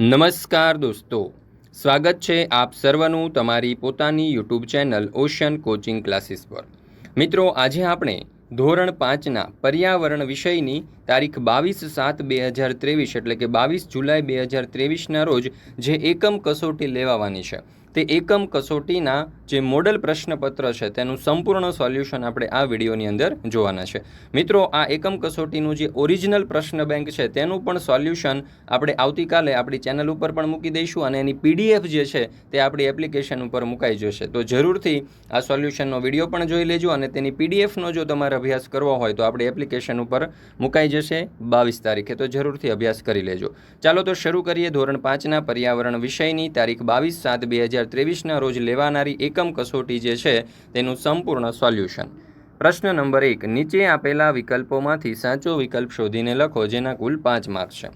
નમસ્કાર દોસ્તો. સ્વાગત છે આપ સર્વનું તમારી પોતાની YouTube channel ocean coaching classes પર. મિત્રો, આજે આપણે ધોરણ પાંચના પર્યાવરણ વિષયની તારીખ બાવીસ સાત બે હજાર ત્રેવીસ એટલે કે બાવીસ જુલાઈ બે હજાર ત્રેવીસના રોજ જે એકમ કસોટી લેવાવાની છે. તે એકમ કસોટીના જે મોડલ પ્રશ્નપત્ર છે, તેનું સંપૂર્ણ સોલ્યુશન આપણે આ વિડીયોની અંદર જોવાના છે. મિત્રો, આ એકમ કસોટીનું જે ઓરિજિનલ પ્રશ્ન બેંક છે, તેનું પણ સોલ્યુશન આપણે આવતીકાલે આપણી ચેનલ ઉપર પણ મૂકી દઈશું અને એની પીડીએફ જે છે, તે આપણી એપ્લિકેશન ઉપર મુકાઈ જશે. તો જરૂરથી આ સોલ્યુશનનો વીડિયો પણ જોઈ લેજો અને તેની પીડીએફનો જો તમારે અભ્યાસ કરવો હોય, તો આપણી એપ્લિકેશન ઉપર મુકાઈ જશે બાવીસ તારીખે. તો જરૂરથી અભ્યાસ કરી લેજો. ચાલો તો શરૂ કરીએ ધોરણ પાંચના પર્યાવરણ વિષયની. તારીખ બાવીસ સાત બે હજાર ત્રેવીસના રોજ લેવાનારી એકમ કસોટી જે છે, તેનું સંપૂર્ણ સોલ્યુશન. પ્રશ્ન નંબર એક, નીચે આપેલા વિકલ્પોમાંથી સાચો વિકલ્પ શોધીને લખો, જેના કુલ પાંચ માર્ક છે.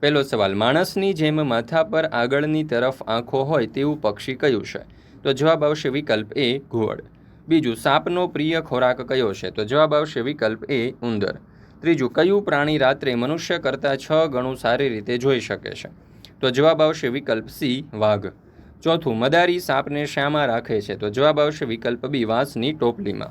પહેલો સવાલ, માણસની જેમ માથા પર આગળની તરફ આંખો હોય તેવું પક્ષી કયું છે? તો જવાબ આવશે વિકલ્પ એ ઘુવડ બીજું, સાપનો પ્રિય ખોરાક કયો છે? તો જવાબ આવશે વિકલ્પ એ, ઉંદર. ત્રીજું, કયું પ્રાણી રાત્રે મનુષ્ય કરતાં છ ગણું સારી રીતે જોઈ શકે છે? તો જવાબ આવશે વિકલ્પ સી, વાઘ. ચોથું, મદારી સાપને શામાં રાખે છે. તો જવાબ આવશે વિકલ્પ બી, વાંસની ટોપલીમાં.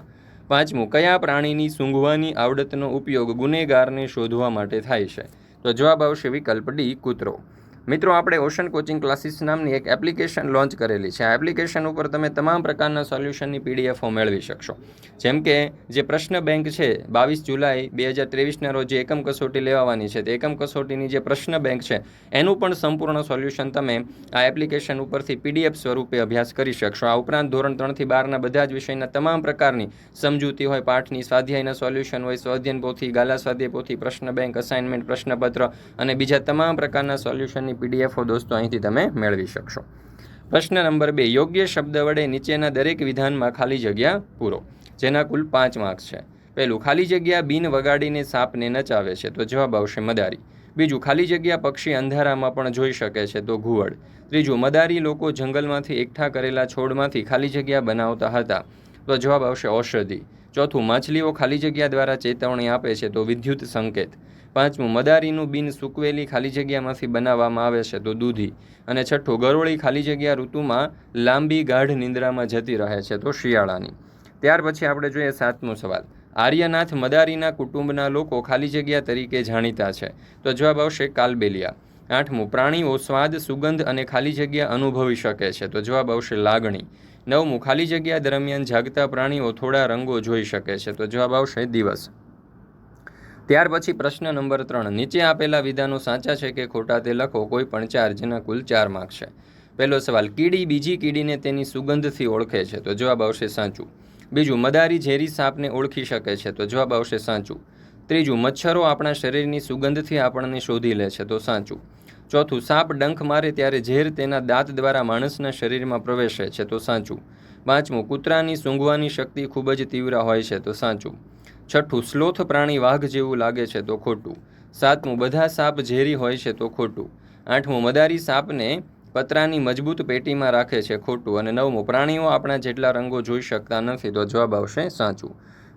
પાંચમું, કયા પ્રાણીની સૂંઘવાની આવડતનો ઉપયોગ ગુનેગારને શોધવા માટે થાય છે? તો જવાબ આવશે વિકલ્પ ડી, કૂતરો. મિત્રો, આપણે ઓશન કોચિંગ ક્લાસીસ નામની એક એપ્લિકેશન લોન્ચ કરેલી છે. આ એપ્લિકેશન ઉપર તમે તમામ પ્રકારના સોલ્યુશનની પીડીએફો મેળવી શકશો. જેમ કે, જે પ્રશ્ન બેંક છે, બાવીસ જુલાઈ બે હજાર ત્રેવીસના રોજ એકમ કસોટી લેવાની છે, તે એકમ કસોટીની જે પ્રશ્ન બેંક છે, એનું પણ સંપૂર્ણ સોલ્યુશન તમે આ એપ્લિકેશન ઉપરથી પીડીએફ સ્વરૂપે અભ્યાસ કરી શકશો. આ ઉપરાંત ધોરણ ત્રણથી બારના બધા જ વિષયના તમામ પ્રકારની સમજૂતી હોય, પાઠની, સ્વાધ્યાયના સોલ્યુશન હોય સ્વાધ્યન પોથી, ગાલા સ્વાધ્યાય પોથી, પ્રશ્ન બેંક, અસાઇનમેન્ટ, પ્રશ્નપત્ર અને બીજા તમામ પ્રકારના સોલ્યુશનની પીડીએફો દોસ્તો અહીંથી તમે મેળવી શકશો. પ્રશ્ન નંબર બે, યોગ્ય શબ્દ વડે નીચેના દરેક વિધાનમાં ખાલી જગ્યા પૂરો. જેના કુલ પાંચ માર્ક્સ છે. પહેલું, ખાલી જગ્યા બિન વગાડીને સાપને નચાવે છે, તો જવાબ આવશે મદારી. બીજું, ખાલી જગ્યા પક્ષી અંધારામાં પણ જોઈ શકે છે, તો ઘુવડ. ત્રીજું, મદારી લોકો જંગલમાંથી એકઠા કરેલા છોડમાંથી ખાલી જગ્યા બનાવતા હતા, તો જવાબ આવશે ઔષધિ. ચોથું, માછલીઓ ખાલી જગ્યા દ્વારા ચેતવણી આપે છે, તો વિદ્યુત સંકેત. પાંચમું, મદારીનું બિન સૂકવેલી ખાલી જગ્યામાંથી બનાવવામાં આવે છે તો દૂધી. અને છઠ્ઠું, ગરોળી ખાલી જગ્યા ઋતુમાં લાંબી ગાઢ નિંદ્રામાં જતી રહે છે તો શિયાળાની. ત્યાર પછી આપણે જોઈએ સાતમો સવાલ. આર્યનાથ મદારીના કુટુંબના લોકો ખાલી જગ્યા તરીકે જાણીતા છે. તો જવાબ આવશે કાલબેલિયા. આઠમું, પ્રાણીઓ સ્વાદ, સુગંધ અને ખાલી જગ્યા અનુભવી શકે છે તો જવાબ આવશે લાગણી. નવમું, ખાલી જગ્યા દરમિયાન જાગતા પ્રાણીઓ થોડા રંગો જોઈ શકે છે તો જવાબ આવશે દિવસ. ત્યાર પછી પ્રશ્ન નંબર ત્રણ. નીચે આપેલા વિધાનો સાચા છે કે ખોટા તે લખો, કોઈ પણ ચાર જેના કુલ ચાર માર્ક છે. પહેલો સવાલ, કીડી બીજી કીડીને તેની સુગંધથી ઓળખે છે? તો જવાબ આવશે સાચું. બીજું, મદારી ઝેરી સાપને ઓળખી શકે છે? તો જવાબ આવશે સાચું. ત્રીજું, મચ્છરો આપણા શરીરની સુગંધથી આપણને શોધી લે છે? તો સાચું. ચોથું, સાપ ડંખ મારે ત્યારે ઝેર તેના દાંત દ્વારા માણસના શરીરમાં પ્રવેશે છે? તો સાચું. પાંચમું, કૂતરાની સૂંઘવાની શક્તિ ખૂબ જ તીવ્ર હોય છે? તો સાચું. છઠ્ઠું, સ્લોથ પ્રાણી વાઘ જેવું લાગે છે તો ખોટું. સાતમું, બધા સાપ ઝેરી હોય છે તો ખોટું. આઠમું, મદારી સાપને પતરાની મજબૂત પેટીમાં રાખે છે ખોટું. અને નવમું, પ્રાણીઓ આપણા જેટલા રંગો જોઈ શકતા નથી તો જવાબ આવશે સાચું.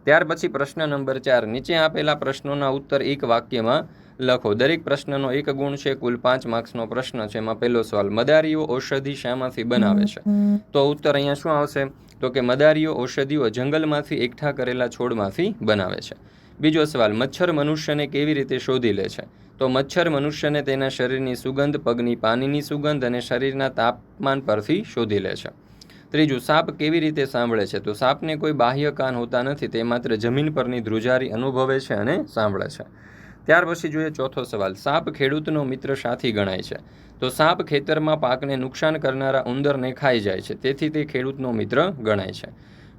ત્યાર પછી પ્રશ્ન નંબર ચાર, નીચે આપેલા પ્રશ્નોના ઉત્તર એક વાક્યમાં લખો. દરેક પ્રશ્નનો એક ગુણ છે, કુલ પાંચ માર્ક્સનો પ્રશ્ન છે. એમાં પહેલો સવાલ, મદારીઓ ઔષધિ શામાંથી બનાવે છે? તો ઉત્તર અહીંયા શું આવશે? તો કે, મદારીઓ ઔષધિઓ જંગલમાંથી એકઠા કરેલા છોડમાંથી બનાવે છે. બીજો સવાલ, મચ્છર મનુષ્યને કેવી રીતે શોધી લે છે? તો મચ્છર મનુષ્યને તેના શરીરની સુગંધ, પગની પાણીની સુગંધ અને શરીરના તાપમાન પરથી શોધી લે છે. ત્રીજું, સાપ કેવી રીતે સાંભળે છે? તો સાપને કોઈ બાહ્ય કાન હોતા નથી, તે માત્ર જમીન પરની ધ્રુજારી અનુભવે છે અને સાંભળે છે. ત્યાર પછી જોઈએ ચોથો સવાલ. સાપ ખેડૂતનો મિત્ર સાથી ગણાય છે. તો સાપ ખેતરમાં પાકને નુકસાન કરનારા ઉંદરને ખાઈ જાય છે. તેથી તે ખેડૂતનો મિત્ર ગણાય છે.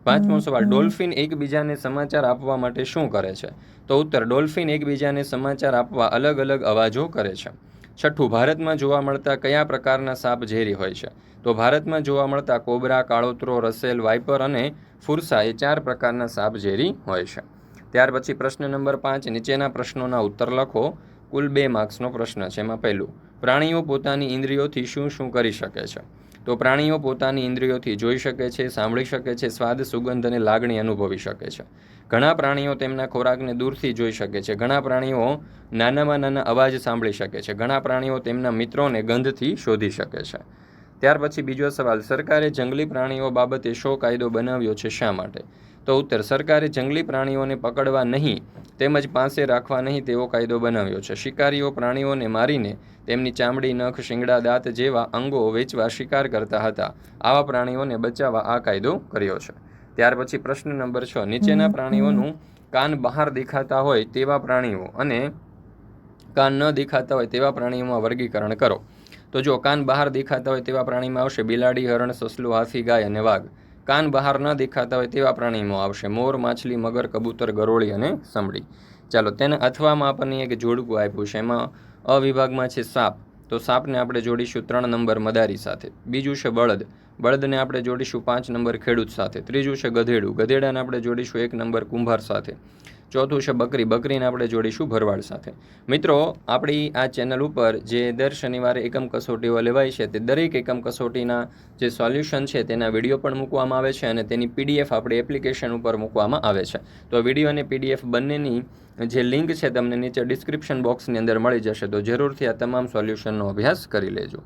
પાંચમો સવાલ. ડોલ્ફિન એકબીજાને સમાચાર આપવા માટે શું કરે છે? તો ઉત્તર ડોલ્ફિન એકબીજાને સમાચાર આપવા અલગ અલગ અવાજો કરે છે. છઠ્ઠું. ભારતમાં જોવા મળતા કયા પ્રકારના સાપ ઝેરી હોય છે? તો ભારતમાં જોવા મળતા કોબરા કાળોતરો રસેલ વાઇપર અને ફુરસા એ ચાર પ્રકારના સાપ ઝેરી હોય છે. ત્યાર પછી પ્રશ્ન નંબર પાંચ, નીચેના પ્રશ્નોના ઉત્તર લખો. કુલ બે માર્ક્સનો પ્રશ્ન છે એમાં પહેલું, પ્રાણીઓ પોતાની ઇન્દ્રિયોથી શું શું કરી શકે છે? તો પ્રાણીઓ પોતાની ઇન્દ્રિયોથી જોઈ શકે છે, સાંભળી શકે છે, સ્વાદ, સુગંધ અને લાગણી અનુભવી શકે છે. ઘણા પ્રાણીઓ તેમના ખોરાકને દૂરથી જોઈ શકે છે. ઘણા પ્રાણીઓ નાનામાં નાના અવાજ સાંભળી શકે છે. ઘણા પ્રાણીઓ તેમના મિત્રોને ગંધથી શોધી શકે છે. ત્યાર પછી બીજો સવાલ સરકારે જંગલી પ્રાણીઓ બાબતે શો કાયદો બનાવ્યો છે શા માટે? તો ઉત્તર સરકારે જંગલી પ્રાણીઓને પકડવા નહીં તેમજ પાસે રાખવા નહીં તેવો કાયદો બનાવ્યો છે. શિકારીઓ પ્રાણીઓને મારીને તેમની ચામડી નખ શિંગડા દાંત જેવા અંગો વેચવા શિકાર કરતા હતા. આવા પ્રાણીઓને બચાવવા આ કાયદો કર્યો છે. ત્યાર પછી પ્રશ્ન નંબર છ નીચેના પ્રાણીઓનું કાન બહાર દેખાતા હોય તેવા પ્રાણીઓ અને કાન ન દેખાતા હોય તેવા પ્રાણીઓમાં વર્ગીકરણ કરો. તો જો કાન બહાર દેખાતા હોય તેવા પ્રાણીમાં આવશે. બિલાડી, હરણ, સસલું, હાથી, ગાય અને વાઘ. કાન બહાર ન દેખાતા હોય તેવા પ્રાણીમાં આવશે. મોર, માછલી, મગર, કબૂતર, ગરોળી અને સમડી. ચાલો, તેને અથવામાં આપણને એક જોડકું આપ્યું છે. એમાં અવિભાગમાં છે સાપ. તો સાપને આપણે જોડીશું ત્રણ નંબર મદારી સાથે. બીજું છે બળદ. બળદને આપણે જોડીશું પાંચ નંબર ખેડૂત સાથે. ત્રીજું છે ગધેડું. ગધેડાને આપણે જોડીશું એક નંબર કુંભાર સાથે. ચોથું છે બકરી. બકરીને આપણે જોડીશું ભરવાડ સાથે. મિત્રો, આપણી આ ચેનલ ઉપર જે દર શનિવારે એકમ કસોટીઓ લેવાય છે, તે દરેક એકમ કસોટીના જે સોલ્યુશન છે, તેના વીડિયો પણ મૂકવામાં આવે છે અને તેની પીડીએફ આપણી એપ્લિકેશન ઉપર મૂકવામાં આવે છે. તો વીડિયો અને પીડીએફ બંનેની જે લિંક છે, તમને નીચે ડિસ્ક્રિપ્શન બોક્સની અંદર મળી જશે. તો જરૂરથી આ તમામ સોલ્યુશનનો અભ્યાસ કરી લેજો.